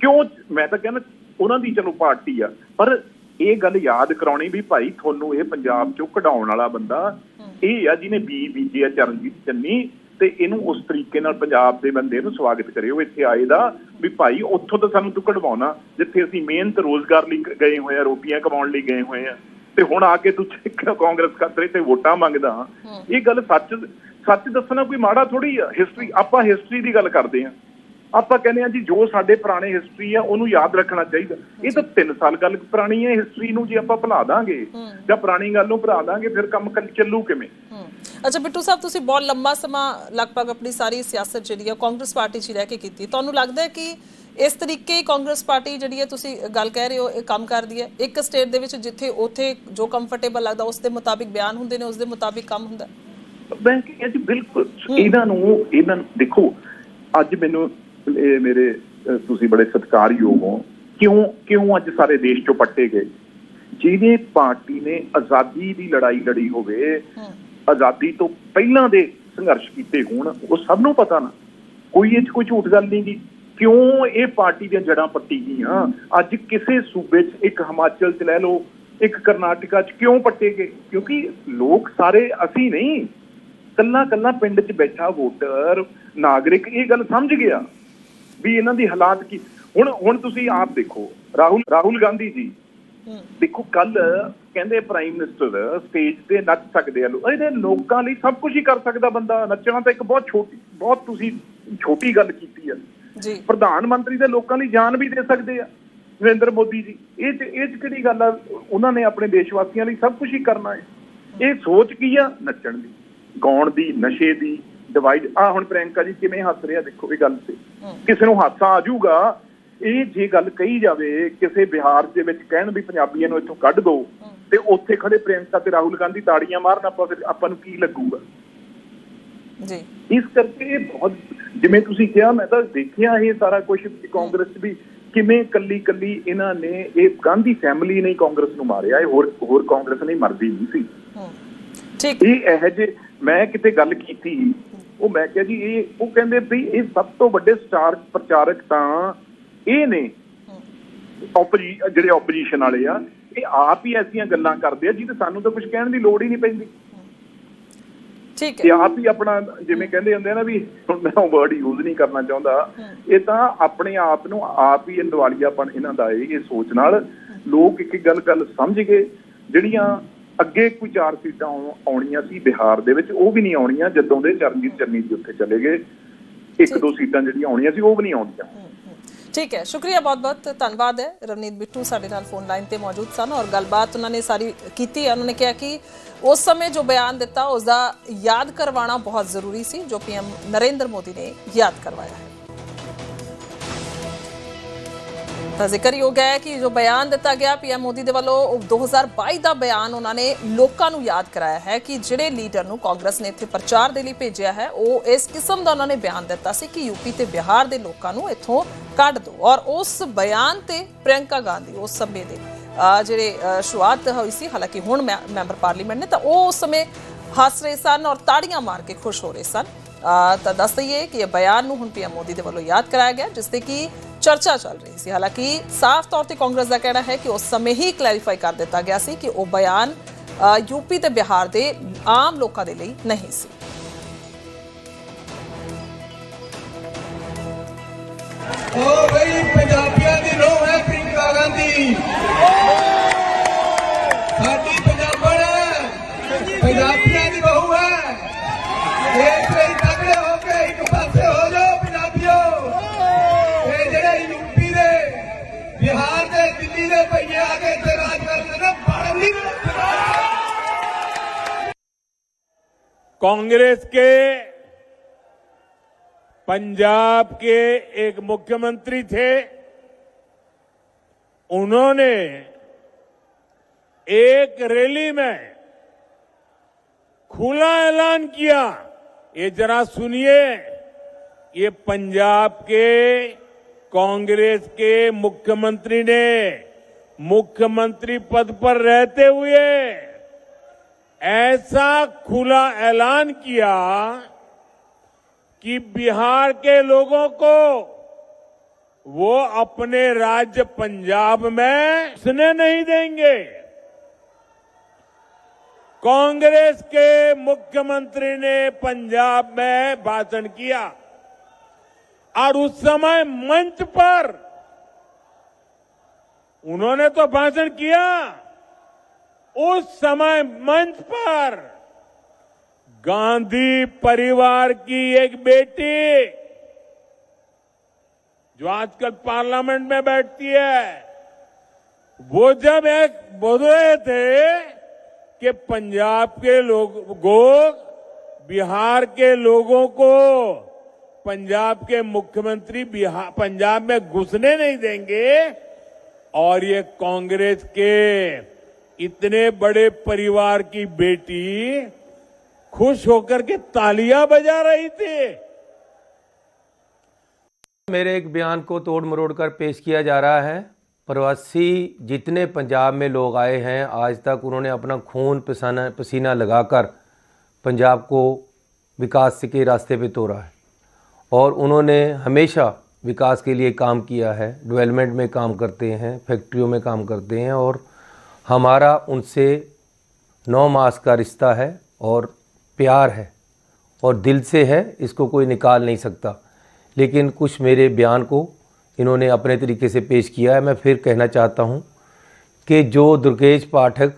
ਕਿਉਂ ਮੈਂ ਤਾਂ ਕਹਿੰਦਾ ਉਹਨਾਂ ਦੀ ਚਲੋ ਪਾਰਟੀ ਆ ਪਰ ਇਹ ਗੱਲ ਯਾਦ ਕਰਾਉਣੀ ਵੀ ਭਾਈ ਤੁਹਾਨੂੰ ਇਹ ਪੰਜਾਬ ਚੋਂ ਕਢਾਉਣ ਵਾਲਾ ਬੰਦਾ ਇਹ ਆ ਜਿਹਨੇ ਬੀ ਬੀਜੇ ਆ ਚਰਨਜੀਤ ਚੰਨੀ ਤੇ ਇਹਨੂੰ ਉਸ ਤਰੀਕੇ ਨਾਲ ਪੰਜਾਬ ਦੇ ਬੰਦੇ ਨੂੰ ਸਵਾਗਤ ਕਰਿਓ ਇੱਥੇ ਆਏ ਦਾ ਵੀ ਭਾਈ ਉੱਥੋਂ ਤਾਂ ਸਾਨੂੰ ਤੂੰ ਕਢਵਾਉਣਾ ਜਿੱਥੇ ਅਸੀਂ ਮਿਹਨਤ ਰੋਜ਼ਗਾਰ ਲਈ ਗਏ ਹੋਏ ਆ ਰੋਟੀਆਂ ਕਮਾਉਣ ਲਈ ਗਏ ਹੋਏ ਆ। ਤੇ ਹੁਣ ਆ ਕੇ ਤੂੰ ਕਾਂਗਰਸ ਖਾਤਰੇ ਤੇ ਵੋਟਾਂ ਮੰਗਦਾ ਇਹ ਗੱਲ ਸੱਚ ਸੱਚ ਦੱਸਣਾ ਕੋਈ ਮਾੜਾ ਥੋੜੀ ਆ ਹਿਸਟਰੀ ਆਪਾਂ ਹਿਸਟਰੀ ਦੀ ਗੱਲ ਕਰਦੇ ਆ ਆਪਾਂ ਕਹਿੰਦੇ ਆ ਜੀ ਜੋ ਸਾਡੇ ਪੁਰਾਣੇ ਹਿਸਟਰੀ ਆ ਉਹਨੂੰ ਯਾਦ ਰੱਖਣਾ ਚਾਹੀਦਾ। ਇਹ ਤਾਂ 3 ਸਾਲ ਗੱਲ ਪੁਰਾਣੀ ਹੈ ਹਿਸਟਰੀ ਨੂੰ ਜੇ ਆਪਾਂ ਭੁਲਾ ਦਾਂਗੇ ਜਾਂ ਪੁਰਾਣੀ ਗੱਲ ਨੂੰ ਭੁਲਾ ਦਾਂਗੇ ਫਿਰ ਕੰਮ ਕੱਲ ਚੱਲੂ ਕਿਵੇਂ? ਅੱਛਾ ਬਿੱਟੂ ਸਾਹਿਬ ਤੁਸੀਂ ਬਹੁਤ ਲੰਬਾ ਸਮਾਂ ਲਗਭਗ ਆਪਣੀ ਸਾਰੀ ਸਿਆਸਤ ਜਿਹੜੀ ਹੈ ਕਾਂਗਰਸ ਪਾਰਟੀ 'ਚ ਰਹਿ ਕੇ ਕੀਤੀ। ਤੁਹਾਨੂੰ ਲੱਗਦਾ ਹੈ ਕਿ ਇਸ ਤਰੀਕੇ ਹੀ ਕਾਂਗਰਸ ਪਾਰਟੀ ਜਿਹੜੀ ਹੈ ਤੁਸੀਂ ਗੱਲ ਕਹਿ ਰਹੇ ਹੋ ਇਹ ਕੰਮ ਕਰਦੀ ਹੈ? ਇੱਕ ਸਟੇਟ ਦੇ ਵਿੱਚ ਜਿੱਥੇ ਉੱਥੇ ਜੋ ਕੰਫਰਟੇਬਲ ਲੱਗਦਾ ਉਸ ਦੇ ਮੁਤਾਬਿਕ ਬਿਆਨ ਹੁੰਦੇ ਨੇ ਉਸ ਦੇ ਮੁਤਾਬਿਕ ਕੰਮ ਹੁੰਦਾ। ਮੈਂ ਜੀ ਬਿਲਕੁਲ। ਇਹਨਾਂ ਨੂੰ ਇਹਨਾਂ ਦੇਖੋ ਅੱਜ ਮੈਨੂੰ ਇਹ ਮੇਰੇ ਤੁਸੀਂ ਬੜੇ ਸਤਿਕਾਰਯੋਗ ਹੋ। ਕਿਉਂ ਕਿਉਂ ਅੱਜ ਸਾਰੇ ਦੇਸ਼ ਚੋਂ ਪੱਟੇ ਗਏ? ਜਿਹਨੇ ਪਾਰਟੀ ਨੇ ਆਜ਼ਾਦੀ ਦੀ ਲੜਾਈ ਲੜੀ ਹੋਵੇ ਆਜ਼ਾਦੀ ਤੋਂ ਪਹਿਲਾਂ ਦੇ ਸੰਘਰਸ਼ ਕੀਤੇ ਹੋਣ ਉਹ ਸਭ ਨੂੰ ਪਤਾ ਨਾ। ਕੋਈ ਇਹ 'ਚ ਕੋਈ ਝੂਠ ਗੱਲ ਨਹੀਂ ਗੀ। ਕਿਉਂ ਇਹ ਪਾਰਟੀ ਦੀਆਂ ਜੜਾਂ ਪੱਟੀ ਗਈਆਂ? ਅੱਜ ਕਿਸੇ ਸੂਬੇ 'ਚ ਇੱਕ ਹਿਮਾਚਲ 'ਚ ਲੈ ਲਓ ਇੱਕ ਕਰਨਾਟਕਾ 'ਚ ਕਿਉਂ ਪੱਟੇ ਗਏ? ਕਿਉਂਕਿ ਲੋਕ ਸਾਰੇ ਅਸੀਂ ਨਹੀਂ। ਕੱਲਾ ਕੱਲਾ ਪਿੰਡ 'ਚ ਬੈਠਾ ਵੋਟਰ ਨਾਗਰਿਕ ਇਹ ਗੱਲ ਸਮਝ ਗਿਆ। ਵੀ ਇਹਨਾਂ ਦੀ ਹਾਲਾਤ ਕੀ? ਹੁਣ ਹੁਣ ਤੁਸੀਂ ਆਪ ਦੇਖੋ ਰਾਹੁਲ ਰਾਹੁਲ ਗਾਂਧੀ ਜੀ ਦੇਖੋ ਕੱਲ ਕਹਿੰਦੇ ਪ੍ਰਾਈਮ ਮਿਨਿਸਟਰ ਸਟੇਜ ਤੇ ਨੱਚ ਸਕਦੇ ਆ ਇਹਦੇ ਲੋਕਾਂ ਲਈ ਸਭ ਕੁਝ ਹੀ ਕਰ ਸਕਦਾ ਬੰਦਾ ਨੱਚਣਾ ਤਾਂ ਇੱਕ ਬਹੁਤ ਛੋਟੀ ਬਹੁਤ ਤੁਸੀਂ ਛੋਟੀ ਗੱਲ ਕੀਤੀ ਆ। ਜੀ। ਪ੍ਰਧਾਨ ਮੰਤਰੀ ਦੇ ਲੋਕਾਂ ਲਈ ਜਾਨ ਵੀ ਦੇ ਸਕਦੇ ਆ ਨਰਿੰਦਰ ਮੋਦੀ ਜੀ। ਇਹ 'ਚ ਇਹ 'ਚ ਕਿਹੜੀ ਗੱਲ ਆ? ਉਹਨਾਂ ਨੇ ਆਪਣੇ ਦੇਸ਼ ਵਾਸੀਆਂ ਲਈ ਸਭ ਕੁਝ ਹੀ ਕਰਨਾ ਹੈ। ਇਹ ਸੋਚ ਕੀ ਆ? ਨੱਚਣ ਦੀ ਗਾਉਣ ਦੀ ਨਸ਼ੇ ਦੀ ਡਿਵਾਈਡ ਆ ਹੁਣ ਪ੍ਰਿਯੰਕਾ ਜੀ ਕਿਵੇਂ ਹੱਸ ਰਿਹਾ ਦੇਖੋ ਇਹ ਗੱਲ ਤੇ। ਕਿਸੇ ਨੂੰ ਹਾਸਾ ਆ ਜਾਊਗਾ ਇਹ ਜੇ ਗੱਲ ਕਹੀ ਜਾਵੇ ਕਿਸੇ ਬਿਹਾਰ ਦੇ ਵਿੱਚ ਕਹਿਣ ਵੀ ਪੰਜਾਬੀਆਂ ਨੂੰ ਇੱਥੋਂ ਕੱਢ ਦਿਓ ਤੇ ਉੱਥੇ ਖੜੇ ਪ੍ਰਿਯੰਕਾ ਤੇ ਰਾਹੁਲ ਗਾਂਧੀ ਤਾੜੀਆਂ ਮਾਰਨ ਆਪਾਂ ਫਿਰ ਆਪਾਂ ਨੂੰ ਕੀ ਲੱਗੂਗਾ? ਜੀ। ਇਸ ਕਰਕੇ ਇਹ ਬਹੁਤ ਜਿਵੇਂ ਤੁਸੀਂ ਕਿਹਾ ਮੈਂ ਤਾਂ ਦੇਖਿਆ ਇਹ ਸਾਰਾ ਕੁਝ ਕਾਂਗਰਸ ਵੀ ਕਿਵੇਂ ਕੱਲੀ ਕੱਲੀ ਇਹਨਾਂ ਨੇ ਇਹ ਗਾਂਧੀ ਫੈਮਿਲੀ ਨੇ ਹੀ ਕਾਂਗਰਸ ਨੂੰ ਮਾਰਿਆ ਇਹ ਹੋਰ ਹੋਰ ਕਾਂਗਰਸ ਨਹੀਂ ਮਰਦੀ ਨਹੀਂ ਸੀ। ਠੀਕ। ਇਹ ਇਹ ਜੇ ਮੈਂ ਕਿਤੇ ਗੱਲ ਕੀਤੀ ਉਹ ਮੈਂ ਕਿਹਾ ਜੀ ਇਹ ਉਹ ਕਹਿੰਦੇ ਵੀ ਇਹ ਸਭ ਤੋਂ ਵੱਡੇ ਸਟਾਰ ਪ੍ਰਚਾਰਕ ਤਾਂ ਇਹ ਨੇ। ਆਪੋਜੀ ਜਿਹੜੇ ਆਪੋਜੀਸ਼ਨ ਵਾਲੇ ਆ ਇਹ ਆਪ ਹੀ ਐਸੀਆਂ ਗੱਲਾਂ ਕਰਦੇ ਆ ਜਿਹਦੇ ਸਾਨੂੰ ਤਾਂ ਕੁਝ ਕਹਿਣ ਦੀ ਲੋੜ ਹੀ ਨਹੀਂ ਪੈਂਦੀ। ਠੀਕ ਇਹ ਹੈ ਆਪ ਹੀ ਆਪਣਾ ਜਿਵੇਂ ਕਹਿੰਦੇ ਹੁੰਦੇ ਆ ਨਾ ਵੀ ਹੁਣ ਮੈਂ ਉਹ ਵਰਡ ਯੂਜ਼ ਨਹੀਂ ਕਰਨਾ ਚਾਹੁੰਦਾ। ਇਹ ਤਾਂ ਆਪਣੇ ਆਪ ਨੂੰ ਆਪ ਹੀ ਦਿਵਾਲੀਆਪਨ ਇਹਨਾਂ ਦਾ ਇਹ ਸੋਚ ਨਾਲ ਲੋਕ ਇੱਕ ਇੱਕ ਗੱਲ ਗੱਲ ਸਮਝ ਗਏ ਜਿਹੜੀਆਂ ਅੱਗੇ ਕੋਈ ਚਾਰ ਸੀਟਾਂ ਆਉਣ- ਆਉਣੀਆਂ ਸੀ ਬਿਹਾਰ ਦੇ ਵਿੱਚ ਉਹ ਵੀ ਨਹੀਂ ਆਉਣੀਆਂ ਜਦੋਂ ਦੇ ਚਰਨਜੀਤ ਚੰਨੀ ਜੀ ਉੱਥੇ ਚਲੇ ਗਏ। ਇੱਕ ਦੋ ਸੀਟਾਂ ਜਿਹੜੀਆਂ ਆਉਣੀਆਂ ਸੀ ਉਹ ਵੀ ਨਹੀਂ ਆਉਣੀਆਂ ਠੀਕ ਹੈ ਸ਼ੁਕਰੀਆ ਬਹੁਤ ਬਹੁਤ ਧੰਨਵਾਦ ਹੈ। ਰਵਨੀਤ ਬਿੱਟੂ ਸਾਡੇ ਨਾਲ ਫੋਨ ਲਾਈਨ ਤੇ ਮੌਜੂਦ ਸਨ ਔਰ ਗੱਲਬਾਤ ਉਹਨਾਂ ਨੇ ਸਾਰੀ ਕੀਤੀ ਹੈ। ਉਹਨਾਂ ਨੇ ਕਿਹਾ ਕਿ ਉਸ ਸਮੇਂ ਜੋ ਬਿਆਨ ਦਿੱਤਾ ਉਸ ਦਾ ਯਾਦ ਕਰਵਾਉਣਾ ਬਹੁਤ ਜ਼ਰੂਰੀ ਸੀ ਜੋ ਪੀਐਮ ਨਰਿੰਦਰ ਮੋਦੀ ਨੇ ਯਾਦ ਕਰਵਾਇਆ ਹੈ। ਤਾਂ ਜ਼ਿਕਰਯੋਗ ਹੈ ਕਿ ਜੋ ਬਿਆਨ ਦਿੱਤਾ ਗਿਆ ਪੀਐਮ ਮੋਦੀ ਦੇ ਵੱਲੋਂ, ਉਹ 2022 ਦਾ ਬਿਆਨ ਉਹਨਾਂ ਨੇ ਲੋਕਾਂ ਨੂੰ ਯਾਦ ਕਰਾਇਆ ਹੈ ਕਿ ਜਿਹੜੇ ਲੀਡਰ ਨੂੰ ਕਾਂਗਰਸ ਨੇ ਇੱਥੇ ਪ੍ਰਚਾਰ ਦੇ ਲਈ ਭੇਜਿਆ ਹੈ, ਉਹ ਇਸ ਕਿਸਮ ਦਾ ਉਹਨਾਂ ਨੇ ਬਿਆਨ ਦਿੱਤਾ ਸੀ ਕਿ ਯੂਪੀ ਤੇ ਬਿਹਾਰ ਦੇ ਲੋਕਾਂ ਨੂੰ ਇੱਥੋਂ ਕੱਢ ਦਿਓ ਔਰ ਉਸ ਬਿਆਨ ਤੇ ਪ੍ਰਿਯੰਕਾ ਗਾਂਧੀ, ਉਸ ਸਮੇਂ ਦੇ ਜਿਹੜੇ ਸ਼ੁਰੂਆਤ ਹੋਈ ਸੀ, ਹਾਲਾਂਕਿ ਹੁਣ ਮੈਂ- ਮੈਂਬਰ ਪਾਰਲੀਮੈਂਟ ਨੇ, ਤਾਂ ਉਹ ਉਸ ਸਮੇਂ ਹੱਸ ਰਹੇ ਸਨ ਔਰ ਤਾੜੀਆਂ ਮਾਰ ਕੇ ਖੁਸ਼ ਹੋ ਰਹੇ ਸਨ। ਤਾਂ ਦੱਸ ਦਈਏ ਕਿ ਇਹ ਬਿਆਨ ਨੂੰ ਹੁਣ ਪੀਐਮ ਮੋਦੀ ਦੇ ਵੱਲੋਂ ਯਾਦ ਕਰਾਇਆ ਗਿਆ, ਜਿਸ ਤੇ ਕਿ ਚਰਚਾ ਚੱਲ ਰਹੀ ਸੀ। ਹਾਲਾਂਕਿ ਸਾਫ਼ ਤੌਰ ਤੇ ਕਾਂਗਰਸ ਦਾ ਕਹਿਣਾ ਹੈ ਕਿ ਉਸ ਸਮੇਂ ਹੀ ਕਲੈਰੀਫਾਈ ਕਰ ਦਿੱਤਾ ਗਿਆ ਸੀ ਕਿ ਉਹ ਬਿਆਨ ਯੂਪੀ ਤੇ ਬਿਹਾਰ ਦੇ ਆਮ ਲੋਕਾਂ ਦੇ ਲਈ ਨਹੀਂ ਸੀ। ਉਹ ਬਈ ਪੰਜਾਬੀਆਂ ਦੀ ਰੋਹ ਹੈ ਪ੍ਰਿੰਕਾ ਗਾਂਧੀ। ਸਾਡੀ ਪੰਜਾਬਣ ਹੈ। कांग्रेस के, पंजाब के एक मुख्यमंत्री थे। उन्होंने एक रैली में खुला ऐलान किया। ये जरा सुनिए, ये पंजाब के, कांग्रेस के मुख्यमंत्री ने मुख्यमंत्री पद पर रहते हुए ऐसा खुला ऐलान किया कि बिहार के लोगों को वो अपने राज्य पंजाब में सुने नहीं देंगे। कांग्रेस के मुख्यमंत्री ने पंजाब में भाषण किया और उस समय मंच पर उन्होंने तो भाषण किया। उस समय मंच पर गांधी परिवार की एक बेटी, जो आजकल पार्लियामेंट में बैठती है, वो जब एक बोल रहे थे कि पंजाब के लोगों बिहार के लोगों को पंजाब के मुख्यमंत्री बिहार पंजाब में घुसने नहीं देंगे, और ये कांग्रेस के इतने बड़े परिवार की बेटी खुश होकर के तालियाँ बजा रही थी। मेरे एक बयान को तोड़ मरोड़ कर पेश किया जा रहा है। प्रवासी जितने पंजाब में लोग आए हैं, आज तक उन्होंने अपना खून पसीना पसीना लगाकर पंजाब को विकास के रास्ते पे तोड़ा है। और उन्होंने हमेशा विकास के लिए काम किया है। डेवलपमेंट में काम करते हैं, फैक्ट्रियों में काम करते हैं और हमारा उनसे नौ मास का रिश्ता है और प्यार है और दिल से है, इसको कोई निकाल नहीं सकता। लेकिन कुछ मेरे बयान को इन्होंने अपने तरीके से पेश किया है। मैं फिर कहना चाहता हूँ कि जो दुर्गेश पाठक,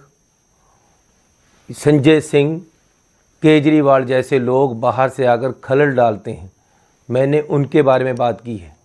संजय सिंह, केजरीवाल जैसे लोग बाहर से आकर खलल डालते हैं, मैंने उनके बारे में बात की है।